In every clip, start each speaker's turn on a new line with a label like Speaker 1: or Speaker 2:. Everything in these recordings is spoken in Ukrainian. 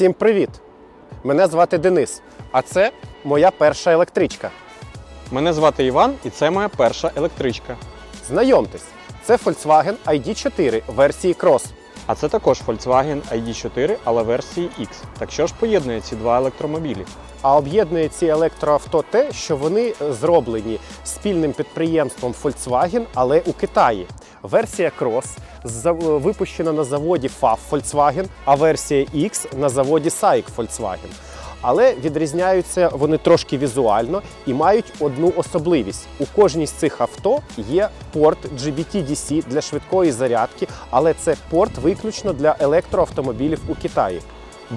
Speaker 1: Всім привіт! Мене звати Денис, а це моя перша електричка.
Speaker 2: Мене звати Іван, і це моя перша електричка.
Speaker 1: Знайомтесь, це Volkswagen ID4 версії Cross.
Speaker 2: А це також Volkswagen ID4, але версії X. Так що ж поєднує ці два електромобілі?
Speaker 1: А об'єднує ці електроавто те, що вони е, зроблені спільним підприємством Volkswagen, але у Китаї. Версія Cross випущена на заводі FAV Volkswagen, а версія X на заводі SAIC Volkswagen. Але відрізняються вони трошки візуально і мають одну особливість: у кожній з цих авто є порт GBT-DC для швидкої зарядки, але це порт виключно для електроавтомобілів у Китаї.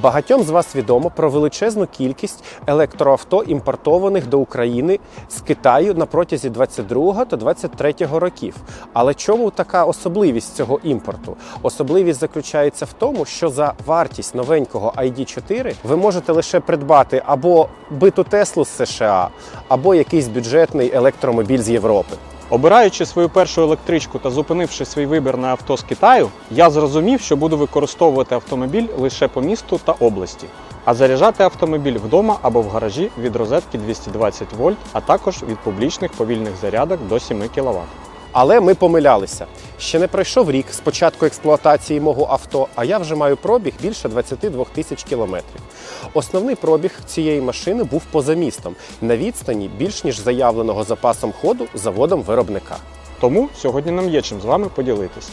Speaker 1: Багатьом з вас відомо про величезну кількість електроавто, імпортованих до України з Китаю на протязі 22 та 23 років. Але чому така особливість цього імпорту? Особливість заключається в тому, що за вартість новенького ID4 ви можете лише придбати або биту Теслу з США, або якийсь бюджетний електромобіль з Європи.
Speaker 2: Обираючи свою першу електричку та зупинивши свій вибір на авто з Китаю, я зрозумів, що буду використовувати автомобіль лише по місту та області, а заряджати автомобіль вдома або в гаражі від розетки 220 вольт, а також від публічних повільних зарядок до 7 кВт.
Speaker 1: Але ми помилялися. Ще не пройшов рік з початку експлуатації мого авто, а я вже маю пробіг більше 22 тисяч кілометрів. Основний пробіг цієї машини був поза містом на відстані більш ніж заявленого запасом ходу заводом виробника.
Speaker 2: Тому сьогодні нам є чим з вами поділитись.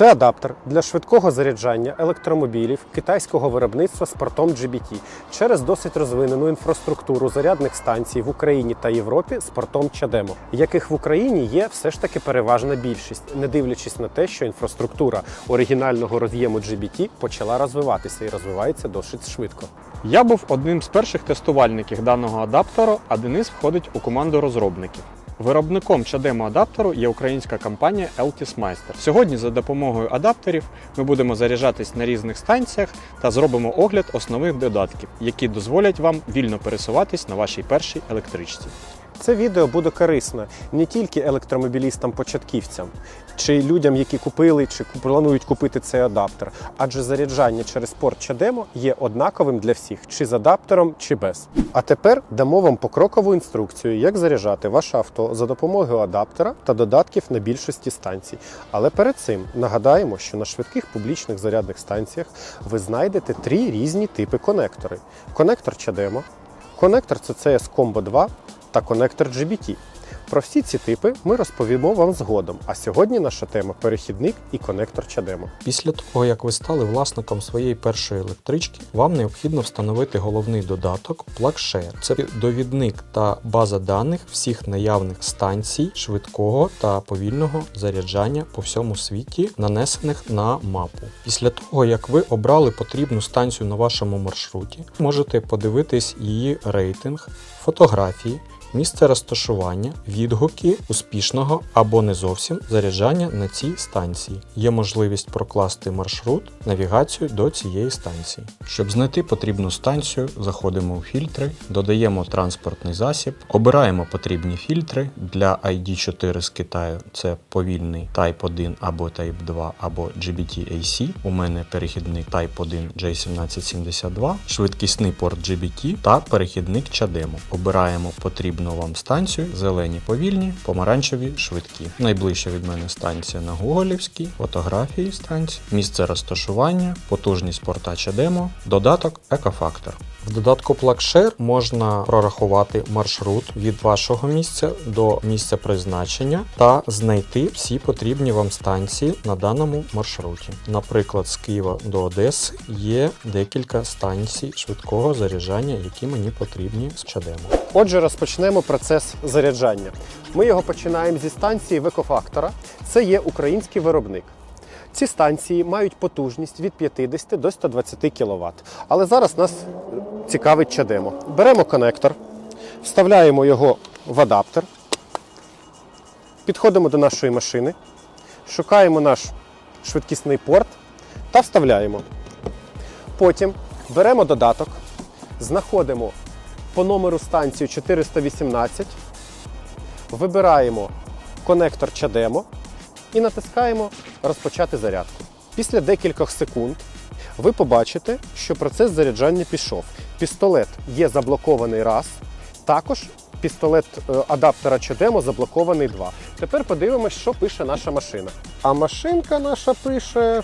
Speaker 1: Це адаптер для швидкого заряджання електромобілів китайського виробництва з портом GBT через досить розвинену інфраструктуру зарядних станцій в Україні та Європі з портом Чадемо, яких в Україні є все ж таки переважна більшість, не дивлячись на те, що інфраструктура оригінального роз'єму GBT почала розвиватися і розвивається досить швидко.
Speaker 2: Я був одним з перших тестувальників даного адаптеру, а Денис входить у команду розробників. Виробником чадемо адаптеру є українська компанія Altis Meister. Сьогодні за допомогою адаптерів ми будемо заряджатись на різних станціях та зробимо огляд основних додатків, які дозволять вам вільно пересуватись на вашій першій електричці.
Speaker 1: Це відео буде корисно не тільки електромобілістам-початківцям чи людям, які купили чи планують купити цей адаптер, адже заряджання через порт Чадемо є однаковим для всіх, чи з адаптером, чи без. А тепер дамо вам покрокову інструкцію, як заряджати ваше авто за допомогою адаптера та додатків на більшості станцій. Але перед цим нагадаємо, що на швидких публічних зарядних станціях ви знайдете три різні типи конектори: конектор Чадемо, конектор CCS Combo 2 та конектор GBT. Про всі ці типи ми розповімо вам згодом. А сьогодні наша тема перехідник і конектор Чадемо.
Speaker 3: Після того, як ви стали власником своєї першої електрички, вам необхідно встановити головний додаток PlugShare. Це довідник та база даних всіх наявних станцій швидкого та повільного заряджання по всьому світі, нанесених на мапу. Після того, як ви обрали потрібну станцію на вашому маршруті, можете подивитись її рейтинг, фотографії. Місце розташування, відгуки успішного або не зовсім заряджання на цій станції. Є можливість прокласти маршрут, навігацію до цієї станції. Щоб знайти потрібну станцію, заходимо у фільтри, додаємо транспортний засіб, обираємо потрібні фільтри для ID4 з Китаю. Це повільний Type 1 або Type 2 або GBT-AC. У мене перехідник Type 1 J1772, швидкісний порт GBT та перехідник CHAdeMO. Обираємо потрібну вам станцію, зелені повільні, помаранчеві швидкі. Найближча від мене станція на Гоголівській, фотографії станції, місце розташування, потужність порта демо, додаток Екофактор. В додатку PlugShare можна прорахувати маршрут від вашого місця до місця призначення та знайти всі потрібні вам станції на даному маршруті. Наприклад, з Києва до Одеси є декілька станцій швидкого заряджання, які мені потрібні з чадемо.
Speaker 1: Отже, розпочнемо процес заряджання. Ми його починаємо зі станції Векофактора. Це є український виробник. Ці станції мають потужність від 50 до 120 кВт. Але зараз нас цікавить чадемо. Беремо конектор, вставляємо його в адаптер, підходимо до нашої машини, шукаємо наш швидкісний порт та вставляємо. Потім беремо додаток, знаходимо по номеру станцію 418, вибираємо конектор Чадемо і натискаємо розпочати зарядку. Після декількох секунд ви побачите, що процес заряджання пішов. Пістолет є заблокований раз, також пістолет е, адаптера Чадемо заблокований два. Тепер подивимось, що пише наша машина. А машинка наша пише,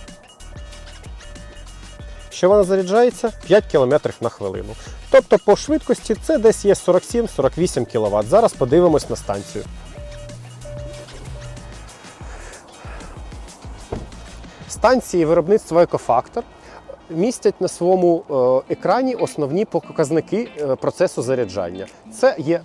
Speaker 1: що вона заряджається 5 км на хвилину. Тобто по швидкості це десь є 47-48 кВт. Зараз подивимось на станцію. Станції виробництва Екофактор містять на своєму е, екрані основні показники е, процесу заряджання. Це є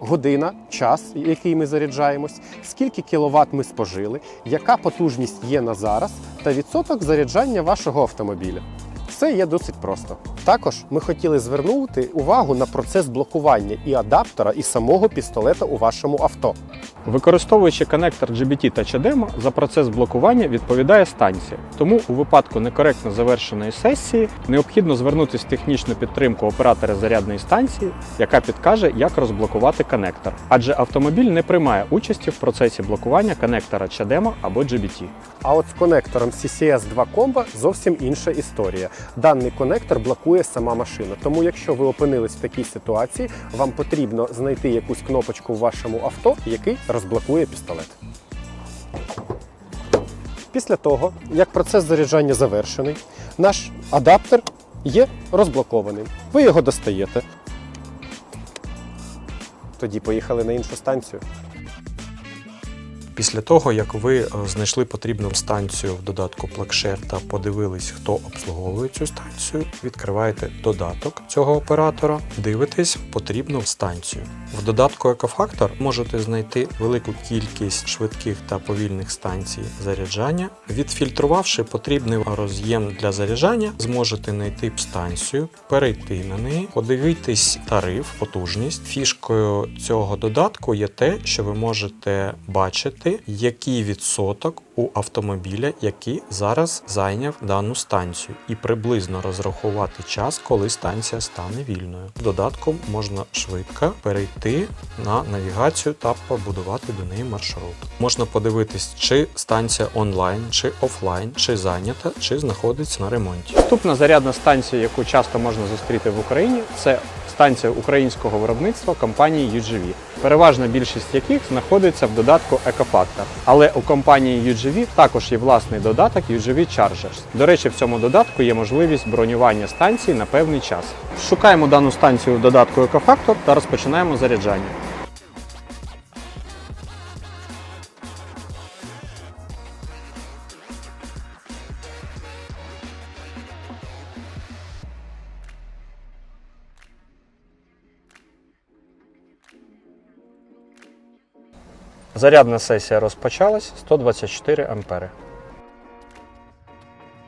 Speaker 1: година, час, який ми заряджаємось, скільки кіловат ми спожили, яка потужність є на зараз, та відсоток заряджання вашого автомобіля. Все є досить просто. Також ми хотіли звернути увагу на процес блокування і адаптера, і самого пістолета у вашому авто.
Speaker 2: Використовуючи коннектор GBT та CHAdeMO, за процес блокування відповідає станція. Тому у випадку некоректно завершеної сесії необхідно звернутися в технічну підтримку оператора зарядної станції, яка підкаже, як розблокувати коннектор. Адже автомобіль не приймає участі в процесі блокування коннектора CHAdeMO або GBT.
Speaker 1: А от з конектором CCS 2 Combo зовсім інша історія. Даний конектор блокує сама машина. Тому, якщо ви опинились в такій ситуації, вам потрібно знайти якусь кнопочку в вашому авто, який розблокує пістолет. Після того, як процес заряджання завершений, наш адаптер є розблокованим. Ви його достаєте. Тоді поїхали на іншу станцію.
Speaker 3: Після того, як ви е, знайшли потрібну станцію в додатку PlugShare та подивились, хто обслуговує цю станцію, відкриваєте додаток цього оператора, дивитесь потрібну станцію. В додатку Екофактор можете знайти велику кількість швидких та повільних станцій заряджання. Відфільтрувавши потрібний роз'єм для заряджання, зможете знайти станцію, перейти на неї, подивитись тариф, потужність. Фішкою цього додатку є те, що ви можете бачити, який відсоток у автомобіля, який зараз зайняв дану станцію, і приблизно розрахувати час, коли станція стане вільною. Додатком можна швидко перейти на навігацію та побудувати до неї маршрут. Можна подивитись, чи станція онлайн, чи офлайн, чи зайнята, чи знаходиться на ремонті.
Speaker 2: Наступна зарядна станція, яку часто можна зустріти в Україні, це станція українського виробництва компанії UGV, переважна більшість яких знаходиться в додатку Екофактор. Але у компанії UGV також є власний додаток UGV Chargers. До речі, в цьому додатку є можливість бронювання станції на певний час. Шукаємо дану станцію в додатку Екофактор та розпочинаємо заряджання. Зарядна сесія розпочалась 124 ампери.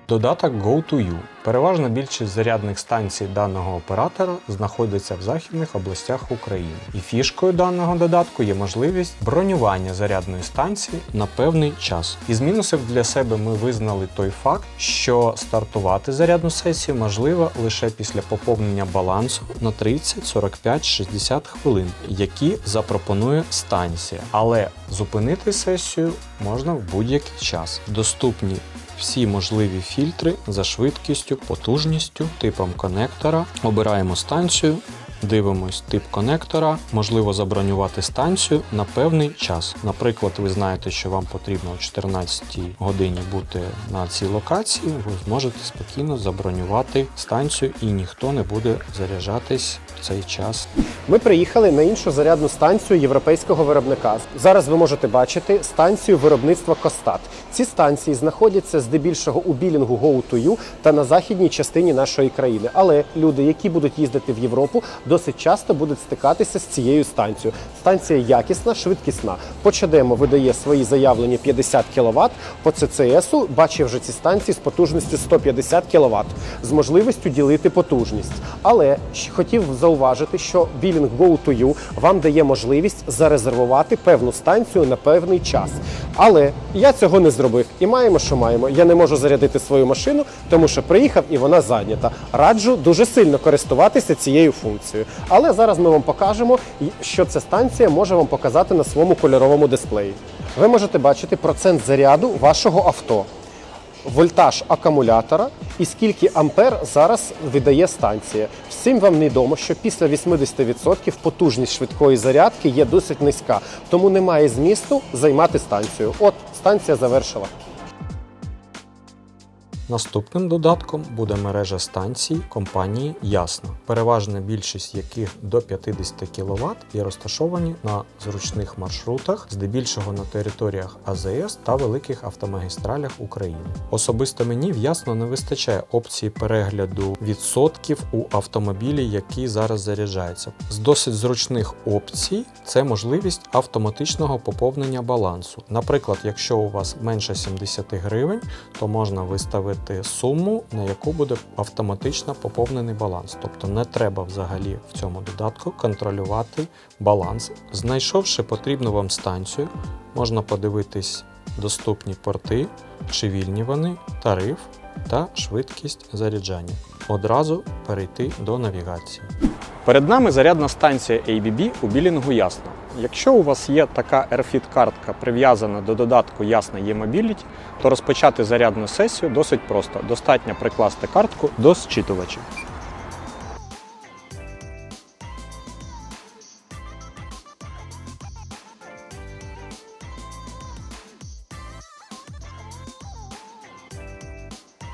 Speaker 3: Додаток Go2U. Переважна більшість зарядних станцій даного оператора знаходиться в західних областях України. І фішкою даного додатку є можливість бронювання зарядної станції на певний час. Із мінусів для себе ми визнали той факт, що стартувати зарядну сесію можливо лише після поповнення балансу на 30, 45, 60 хвилин, які запропонує станція. Але зупинити сесію можна в будь-який час. Доступні всі можливі фільтри за швидкістю, потужністю, типом конектора. Обираємо станцію, дивимось тип конектора, можливо забронювати станцію на певний час. Наприклад, ви знаєте, що вам потрібно о 14 годині бути на цій локації, ви зможете спокійно забронювати станцію і ніхто не буде заряджатись в цей час
Speaker 1: Ми приїхали на іншу зарядну станцію європейського виробника. Зараз ви можете бачити станцію виробництва Костат. Ці станції знаходяться здебільшого у білінгу Go2U та на західній частині нашої країни. Але люди, які будуть їздити в Європу, досить часто будуть стикатися з цією станцією. Станція якісна, швидкісна. По ЧДМО видає свої заявлені 50 кВт, по ЦЦСу бачив вже ці станції з потужністю 150 кВт з можливістю ділити потужність. Але хотів зауважити, що білінг Go2U вам дає можливість зарезервувати певну станцію на певний час. Але я цього не зробив і маємо, що маємо. Я не можу зарядити свою машину, тому що приїхав і вона зайнята. Раджу дуже сильно користуватися цією функцією. Але зараз ми вам покажемо, що ця станція може вам показати на своєму кольоровому дисплеї. ви можете бачити процент заряду вашого авто, вольтаж акумулятора і скільки ампер зараз видає станція. Всім вам відомо, що після 80% потужність швидкої зарядки є досить низька, тому немає змісту займати станцію. От станція завершила.
Speaker 3: Наступним додатком буде мережа станцій компанії Ясно, переважна більшість яких до 50 кВт і розташовані на зручних маршрутах, здебільшого на територіях АЗС та великих автомагістралях України. Особисто мені в Ясно не вистачає опції перегляду відсотків у автомобілі, які зараз заряджаються. З досить зручних опцій це можливість автоматичного поповнення балансу. Наприклад, якщо у вас менше 70 гривень, то можна виставити суму, на яку буде автоматично поповнений баланс. Тобто не треба взагалі в цьому додатку контролювати баланс. Знайшовши потрібну вам станцію, можна подивитись доступні порти, чи вільні вони, тариф та швидкість заряджання. Одразу перейти до навігації.
Speaker 2: Перед нами зарядна станція ABB у білінгу Ясно. Якщо у вас є така AirFit картка прив'язана до додатку Ясна e-Mobility, то розпочати зарядну сесію досить просто. Достатньо прикласти картку до зчитувача.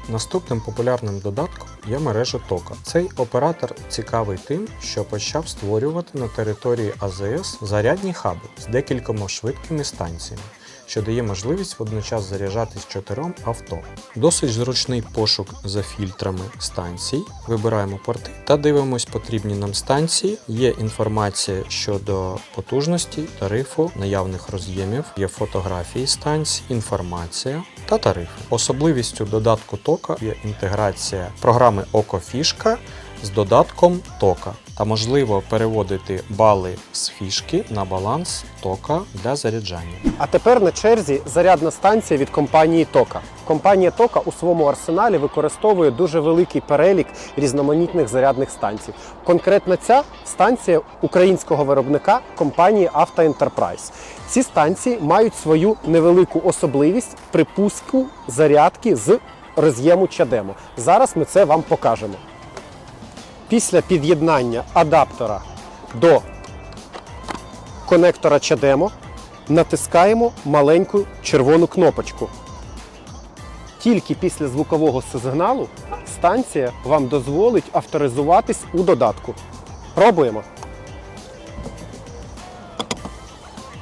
Speaker 3: Наступним популярним додатком є мережа Тока. Цей оператор цікавий тим, що почав створювати на території АЗС зарядні хаби з декількома швидкими станціями, що дає можливість водночас заряджатись чотирьом авто. Досить зручний пошук за фільтрами станцій. Вибираємо порти та дивимось потрібні нам станції. Є інформація щодо потужності, тарифу, наявних роз'ємів, є фотографії станцій, інформація та тарифи. Особливістю додатку Тока є інтеграція програми Окофішка з додатком Тока та можливо переводити бали з фішки на баланс тока для заряджання.
Speaker 1: А тепер на черзі зарядна станція від компанії Тока. Компанія Тока у своєму арсеналі використовує дуже великий перелік різноманітних зарядних станцій. Конкретно ця станція українського виробника компанії Enterprise. Ці станції мають свою невелику особливість при пуску зарядки з роз'єму Чадемо. Зараз ми це вам покажемо. Після під'єднання адаптера до конектора Чадемо натискаємо маленьку червону кнопочку. Тільки після звукового сигналу станція вам дозволить авторизуватись у додатку. Пробуємо.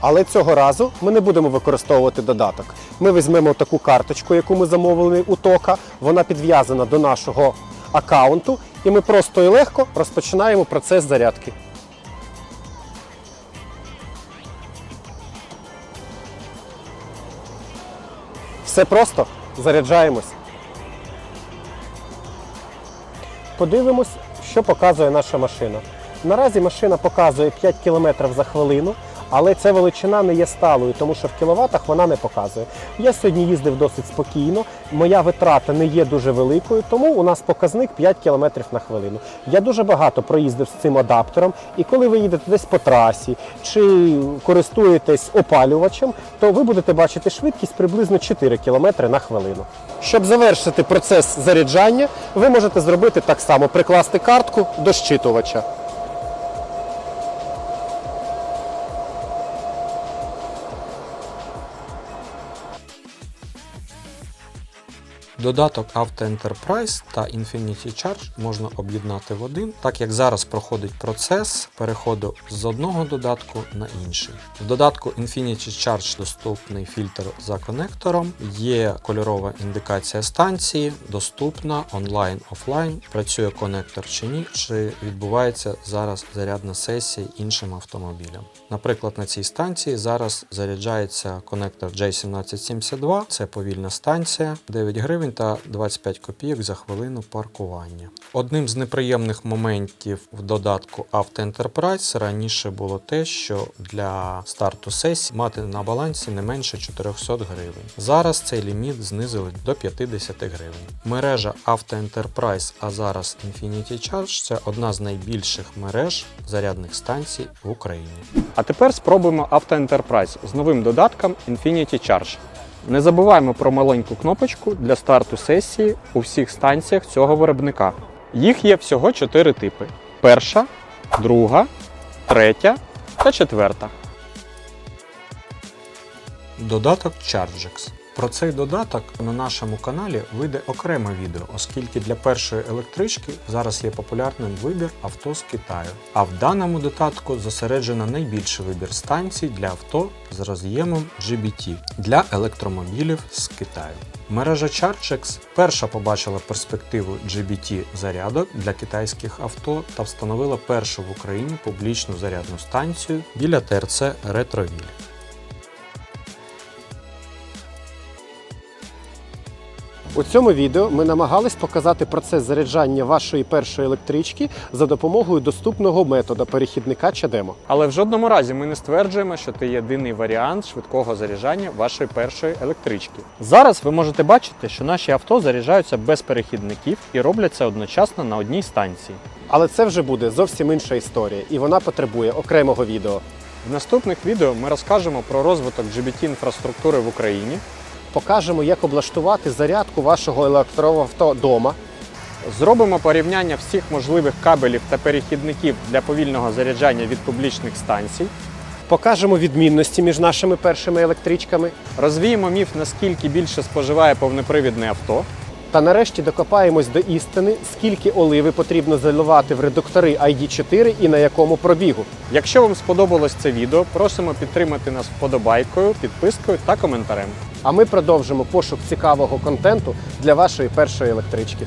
Speaker 1: Але цього разу ми не будемо використовувати додаток. Ми візьмемо таку карточку, яку ми замовили у Тока. Вона підв'язана до нашого аккаунту, і ми просто і легко розпочинаємо процес зарядки. Все просто заряджаємось. Подивимось, що показує наша машина. Наразі машина показує 5 км за хвилину, але ця величина не є сталою, тому що в кіловатах вона не показує. Я сьогодні їздив досить спокійно, моя витрата не є дуже великою, тому у нас показник 5 км на хвилину. Я дуже багато проїздив з цим адаптером, і коли ви їдете десь по трасі чи користуєтесь опалювачем, то ви будете бачити швидкість приблизно 4 км на хвилину. Щоб завершити процес заряджання, ви можете зробити так само: прикласти картку до щитувача.
Speaker 3: Додаток Auto Enterprise та Infinity Charge можна об'єднати в один, так як зараз проходить процес переходу з одного додатку на інший. В додатку Infinity Charge доступний фільтр за конектором, є кольорова індикація станції, доступна онлайн, офлайн, працює конектор чи ні, чи відбувається зараз зарядна сесія іншим автомобілям. Наприклад, на цій станції зараз заряджається конектор J1772, це повільна станція, 9 гривень та 25 копійок за хвилину паркування. Одним з неприємних моментів в додатку Auto Enterprise раніше було те, що для старту сесії мати на балансі не менше 400 гривень. Зараз цей ліміт знизили до 50 гривень. Мережа Auto Enterprise, а зараз Infinity Charge це одна з найбільших мереж зарядних станцій в Україні.
Speaker 2: А тепер спробуємо Auto Enterprise з новим додатком Infinity Charge. Не забуваємо про маленьку кнопочку для старту сесії у всіх станціях цього виробника. Їх є всього 4 типи: перша, друга, третя та четверта.
Speaker 3: Додаток ChargeX. Про цей додаток на нашому каналі вийде окреме відео, оскільки для першої електрички зараз є популярним вибір авто з Китаю. А в даному додатку зосереджено найбільший вибір станцій для авто з роз'ємом GBT для електромобілів з Китаю. Мережа ChargeX перша побачила перспективу GBT зарядок для китайських авто та встановила першу в Україні публічну зарядну станцію біля ТРЦ Ретровіль.
Speaker 1: У цьому відео ми намагались показати процес заряджання вашої першої електрички за допомогою доступного метода перехідника Чадемо.
Speaker 2: Але в жодному разі ми не стверджуємо, що це єдиний варіант швидкого заряджання вашої першої електрички. Зараз ви можете бачити, що наші авто заряджаються без перехідників і роблять це одночасно на одній станції.
Speaker 1: Але це вже буде зовсім інша історія, і вона потребує окремого відео.
Speaker 2: В наступних відео ми розкажемо про розвиток GBT інфраструктури в Україні,
Speaker 1: Покажемо, як облаштувати зарядку вашого електроавто вдома.
Speaker 2: зробимо порівняння всіх можливих кабелів та перехідників для повільного заряджання від публічних станцій,
Speaker 1: Покажемо відмінності між нашими першими електричками.
Speaker 2: розвіємо міф, наскільки більше споживає повнопривідне авто.
Speaker 1: Та нарешті докопаємось до істини, скільки оливи потрібно заливати в редуктори ID4 і на якому пробігу.
Speaker 2: Якщо вам сподобалось це відео, просимо підтримати нас вподобайкою, підпискою та коментарем.
Speaker 1: А ми продовжимо пошук цікавого контенту для вашої першої електрички.